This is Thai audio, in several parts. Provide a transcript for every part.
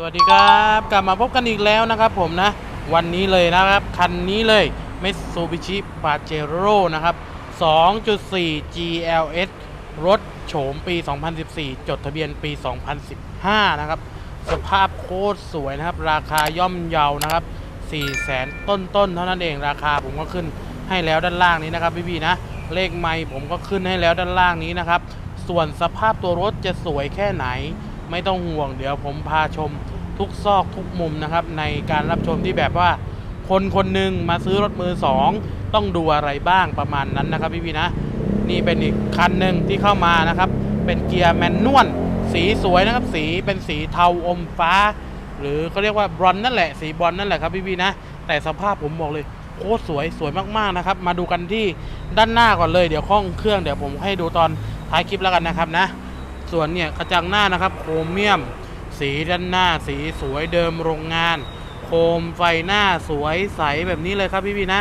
สวัสดีครับ กลับมาพบกันอีกแล้วนะครับผมนะ วันนี้เลยนะครับ คันนี้เลย Mitsubishi Pajero นะครับ 2.4 GLS รถโฉมปี 2014 จดทะเบียนปี 2015 นะครับ สภาพโคตรสวยนะครับ ราคาย่อมเยานะครับ 4 แสนต้นๆ เท่านั้นเองราคาผมก็ขึ้นให้แล้วด้านล่างนี้นะครับพี่ๆนะ เลขไม่ผมก็ขึ้นให้แล้วด้านล่างนี้นะครับ ส่วนสภาพตัวรถจะสวยแค่ไหน ไม่ต้องห่วงเดี๋ยวผมพาชมทุกซอกทุกมุมนะครับ ในการรับชมที่แบบว่าคนคนหนึ่งมาซื้อรถมือสองต้องดูอะไรบ้างประมาณนั้นนะครับพี่ๆนะ นี่เป็นอีกคันหนึ่งที่เข้ามานะครับ เป็นเกียร์แมนนวลสีสวยนะครับ สีเป็นสีเทาอมฟ้า หรือเขาเรียกว่าบรอนนั่นแหละสีบรอนนั่นแหละครับพี่ๆนะ แต่สภาพผมบอกเลยโคตรสวยสวยมากๆนะครับ มาดูกันที่ด้านหน้าก่อนเลยเดี๋ยวข้องเครื่องเดี๋ยวผมให้ดูตอนท้ายคลิปแล้วกันนะครับนะ ส่วนเนี่ยกระจังหน้านะครับโครเมียม สีด้านหน้าสีสวยเดิมโรงงาน โคมไฟหน้าสวยใสแบบนี้เลยครับพี่พี่นะ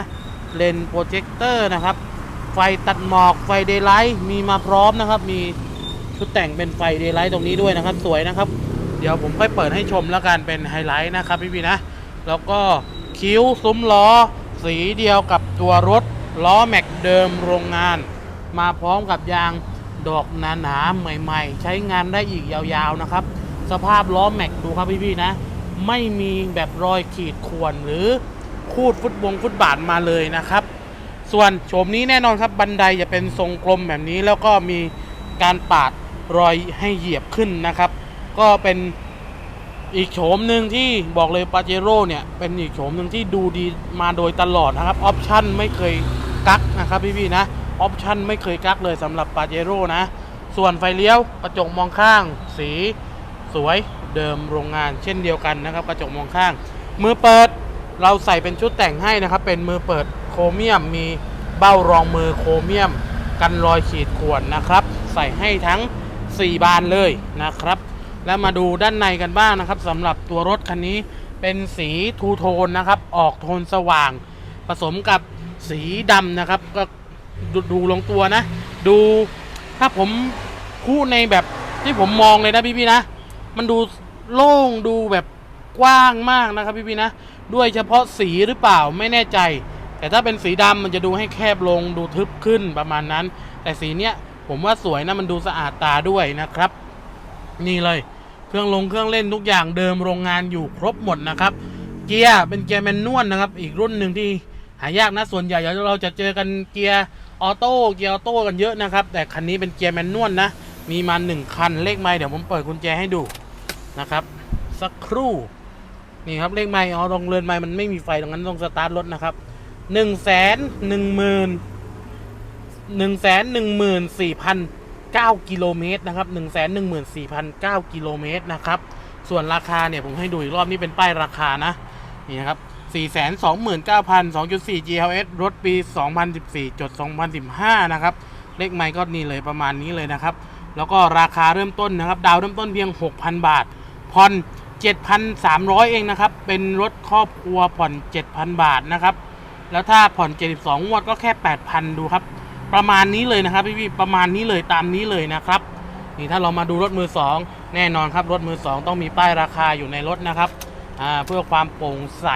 เลนโปรเจคเตอร์นะครับ ไฟตัดหมอกไฟเดย์ไลท์มีมาพร้อมนะครับ มีชุดแต่งเป็นไฟเดย์ไลท์ตรงนี้ด้วยนะครับ สวยนะครับ เดี๋ยวผมค่อยเปิดให้ชมแล้วกันเป็นไฮไลท์นะครับพี่พี่นะ แล้วก็คิ้วซุ้มล้อ สีเดียวกับตัวรถล้อแม็กเดิมโรงงาน มาพร้อมกับยาง ดอกหนาๆใหม่ๆ ใช้งานได้อีกยาวๆนะครับ สภาพล้อแม็กดูครับพี่ๆนะ ไม่มีแบบรอยขีดข่วนหรือคูดฟุตบงฟุตบาทมาเลยนะครับ ส่วนโฉมนี้แน่นอนครับบันไดจะเป็นทรงกลมแบบนี้แล้วก็มีการปาดรอยให้เหยียบขึ้นนะครับ ก็เป็นอีกโฉมหนึ่งที่บอกเลยปาเจโร่เนี่ย เป็นอีกโฉมหนึ่งที่ดูดีมาโดยตลอดนะครับ ออปชั่นไม่เคยกักนะครับพี่ๆนะ ออปชั่นไม่เคยกักเลยสำหรับปาเจโร่นะ ส่วนไฟเลี้ยวกระจกมองข้าง สีสวยเดิมโรงงานเช่นเดียวกันนะครับ กระจกมองข้าง มือเปิดเราใส่เป็นชุดแต่งให้นะครับ เป็นมือเปิดโครเมียมมีเบ้ารองมือโครเมียม กันรอยขีดข่วนนะครับ ใส่ให้ทั้ง 4 บานเลยนะครับ แล้วมาดูด้านในกันบ้างนะครับสำหรับตัวรถคันนี้เป็นสีทูโทนนะครับ ออกโทนสว่าง ผสมกับสีดำนะครับ ก็ ดูดูลงตัวนะ ดูถ้าผมพูดในแบบที่ผมมองเลยนะพี่ๆนะ มันดูโล่งดูแบบกว้างมากนะครับพี่ๆนะ ด้วยเฉพาะสีหรือเปล่าไม่แน่ใจ แต่ถ้าเป็นสีดำมันจะดูให้แคบลงดูทึบขึ้นประมาณนั้น แต่สีเนี้ยผมว่าสวยนะมันดูสะอาดตาด้วยนะครับ นี่เลยเครื่องลงเครื่องเล่นทุกอย่างเดิมโรงงานอยู่ครบหมดนะครับ เกียร์เป็นเกียร์แมนนวลนะครับ อีกรุ่นหนึ่งที่หายากนะส่วนใหญ่เราจะเจอกันเกียร์ ออโต้เกียร์ออโต้กันเยอะนะครับ แต่คันนี้เป็นเกียร์แมนนวลนะ มีมาหนึ่งคันเลขไม้เดี๋ยวผมเปิดกุญแจให้ดูนะครับ สักครู่ นี่ครับเลขไม้อ๋อตรงเรือนไม้มันไม่มีไฟตรงนั้นต้องสตาร์ทรถนะครับหนึ่งแสนหนึ่งหมื่นหนึ่งแสนหนึ่งหมื่นสี่พันเก้ากิโลเมตรนะครับหนึ่งแสนหนึ่งหมื่นสี่พันเก้ากิโลเมตรนะครับ ส่วนราคาเนี่ยผมให้ดูอีกรอบนี้เป็นป้ายราคานะนี่นะครับ 429,002.4 GLS รถปี 2014จด2015 นะครับ เลขไมค์ก็นี่เลยประมาณนี้เลยนะครับ แล้วก็ราคาเริ่มต้นนะครับ ดาวเริ่มต้นเพียง 6,000 บาท ผ่อน 7,300 เองนะครับ เป็นรถครอบครัวผ่อน 7,000 บาทนะครับ แล้วถ้าผ่อน 72 งวดก็แค่ 8,000 ดูครับ ประมาณนี้เลยนะครับพี่ๆประมาณนี้เลยตามนี้เลยนะครับ นี่ถ้าเรามาดูรถมือสองแน่นอนครับ รถมือสองต้องมีป้ายราคาอยู่ในรถนะครับเพื่อความโปร่งใส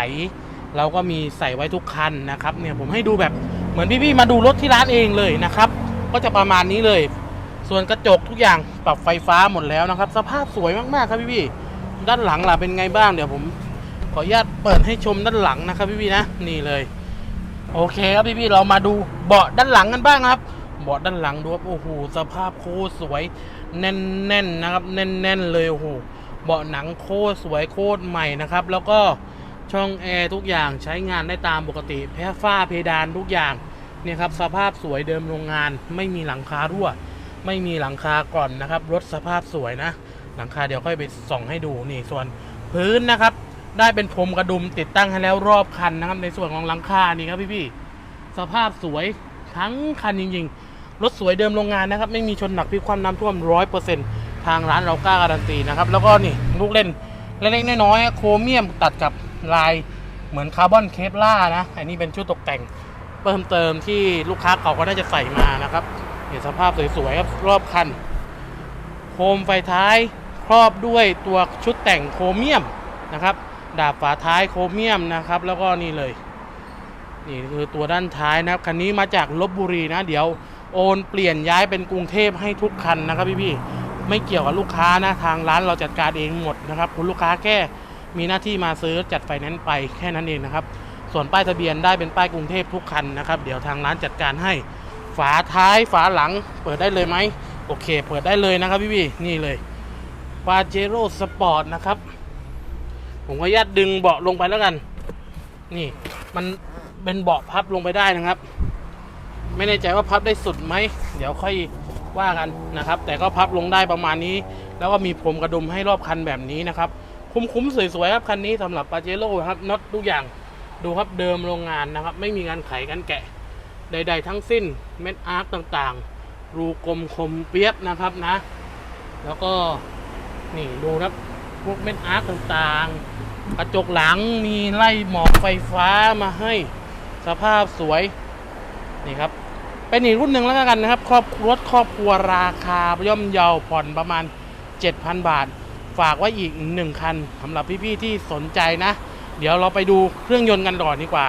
เราก็มีใส่ไว้ทุกคันนะครับเนี่ยผมให้ดูแบบเหมือนพี่ๆมาดูรถที่ร้านเองเลยนะครับ ก็จะประมาณนี้เลย ส่วนกระจกทุกอย่างปรับไฟฟ้าหมดแล้วนะครับ สภาพสวยมากๆครับพี่ๆด้านหลังล่ะเป็นไงบ้างเดี๋ยวผมขออนุญาตเปิดให้ชมด้านหลังนะครับพี่ๆนะนี่เลย โอเคครับพี่ๆเรามาดูเบาะด้านหลังกันบ้างครับเบาะด้านหลังดูครับโอ้โหสภาพโคตรสวยแน่นๆนนะครับแน่นๆเลยโอ้โหเบาะหนังโคตรสวยโคตรใหม่นะครับ แล้วก็ ช่องแอร์ทุกอย่างใช้งานได้ตามปกติ แพ้ฝ้าเพดานทุกอย่างเนี่ยครับสภาพสวยเดิมโรงงาน ไม่มีหลังคารั่ว ไม่มีหลังคากร่อนนะครับรถสภาพสวยนะ หลังคาเดี๋ยวค่อยไปส่องให้ดูนี่ส่วนพื้นนะครับ ได้เป็นพรมกระดุมติดตั้งให้แล้วรอบคันนะครับ ในส่วนของหลังคานี่ครับพี่ๆสภาพสวยทั้งคันจริงๆรถสวยเดิมโรงงานนะครับ ไม่มีชนหนักพิกคว่ำน้ำท่วมร้อยเปอร์เซ็นต์ทางร้านเรากล้าการันตีนะครับแล้วก็นี่ลูกเล่นเล็กๆน้อยๆโครเมียมตัดกับ ลายเหมือนคาร์บอนเคปล่านะ อันนี้เป็นชุดตกแต่งเพิ่มเติมที่ลูกค้าเขาก็น่าจะใส่มานะครับเห็นสภาพสวยๆครับรอบคัน โคมไฟท้ายครอบด้วยตัวชุดแต่งโครเมียมนะครับ ดาบฝาท้ายโครเมียมนะครับ แล้วก็นี่เลย นี่คือตัวด้านท้ายนะครับ คันนี้มาจากลบบุรีนะ เดี๋ยวโอนเปลี่ยนย้ายเป็นกรุงเทพให้ทุกคันนะครับพี่ๆไม่เกี่ยวกับลูกค้านะทางร้านเราจัดการเองหมดนะครับ คุณลูกค้าแค่ มีหน้าที่มาซื้อจัดไฟแนนซ์ไปแค่นั้นเองนะครับ ส่วนป้ายทะเบียนได้เป็นป้ายกรุงเทพทุกคันนะครับ เดี๋ยวทางร้านจัดการให้ ฝาท้ายฝาหลัง เปิดได้เลยไหมโอเค เปิดได้เลยนะครับพี่พี่นี่เลยปาเจโร่สปอร์ตนะครับ ผมก็ยัดดึงเบาะลงไปแล้วกัน นี่มันเป็นเบาะพับลงไปได้นะครับ ไม่แน่ใจว่าพับได้สุดไหม เดี๋ยวค่อยว่ากันนะครับ แต่ก็พับลงได้ประมาณนี้ แล้วก็มีพรมกระดุมให้รอบคันแบบนี้นะครับ คุ้มๆสวยๆครับคันนี้สำหรับปาเจโร่ครับน็อตทุกอย่างดูครับเดิมโรงงานนะครับ ไม่มีงานไขกันแกะใด ๆ ทั้งสิ้นเม็ดอาร์คต่างๆ รูกลมคมเปียบนะครับนะ แล้วก็นี่ดูครับพวกเม็ดอาร์คต่างๆ กระจกหลังมีไล่หมอกไฟฟ้ามาให้สภาพสวยนี่ครับเป็นอีกรุ่นหนึ่งแล้วกันนะครับ ครอบรถครอบครัวราคาย่อมเยาผ่อนประมาณ 7,000 บาท ฝากไว้อีกหนึ่งคันสำหรับพี่ๆที่สนใจนะ เดี๋ยวเราไปดูเครื่องยนต์กันก่อนดีกว่า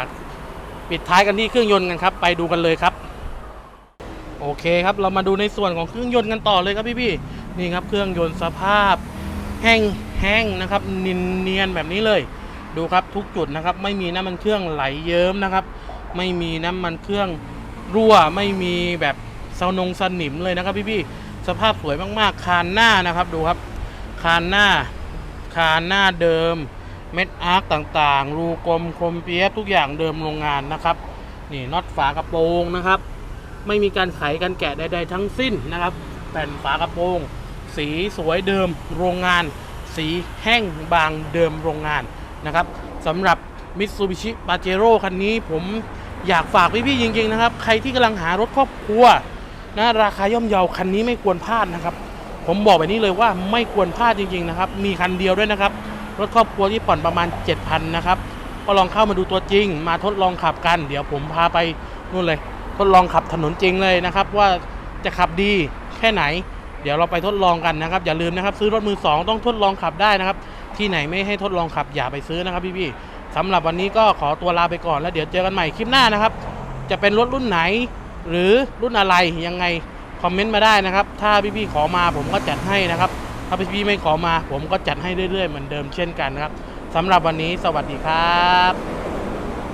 ปิดท้ายกันที่เครื่องยนต์กันครับ ไปดูกันเลยครับ โอเคครับเรามาดูในส่วนของเครื่องยนต์กันต่อเลยครับพี่ๆนี่ครับเครื่องยนต์สภาพ แห้งแห้งนะครับนียนเนียนแบบนี้เลย ดูครับทุกจุดนะครับ ไม่มีน้ำมันเครื่องไหลเยิ้มนะครับ ไม่มีน้ำมันเครื่องรั่วไม่มีแบบเซานงสนิมเลยนะครับพี่ๆสภาพสวยมากๆคานหน้านะครับดูครับ คานหน้า คานหน้าเดิม เม็ดอาร์คต่างๆ รูกลมคมเปียทุกอย่างเดิมโรงงานนะครับ นี่น็อตฝากระโปรงนะครับ ไม่มีการไขกันแกะใดๆทั้งสิ้นนะครับ แผ่นฝากระโปรง สีสวยเดิมโรงงาน สีแห้งบางเดิมโรงงานนะครับสำหรับ Mitsubishi Pajero คันนี้ผมอยากฝากพี่ๆจริงๆนะครับ ใครที่กำลังหารถครอบครัวนะราคาย่อมเยาคันนี้ไม่ควรพลาดนะครับ ผมบอกแบบนี้เลยว่าไม่ควรพลาดจริงๆนะครับ มีคันเดียวด้วยนะครับ รถครอบครัวที่ผ่อนประมาณ 7,000นะครับ ก็ลองเข้ามาดูตัวจริง มาทดลองขับกัน เดี๋ยวผมพาไปนู่นเลย ทดลองขับถนนจริงเลยนะครับ ว่าจะขับดีแค่ไหน เดี๋ยวเราไปทดลองกันนะครับ อย่าลืมนะครับ ซื้อรถมือสองต้องทดลองขับได้นะครับ ที่ไหนไม่ให้ทดลองขับอย่าไปซื้อนะครับพี่ๆสำหรับวันนี้ก็ขอตัวลาไปก่อนแล้วเดี๋ยวเจอกันใหม่คลิปหน้านะครับ จะเป็นรถรุ่นไหน หรือรุ่นอะไรยังไง คอมเมนต์มาได้นะครับ ถ้าพี่ๆขอมาผมก็จัดให้นะครับ ถ้าพี่ๆไม่ขอมา ผมก็จัดให้เรื่อยๆเหมือนเดิมเช่นกันนะครับสำหรับวันนี้สวัสดีครับ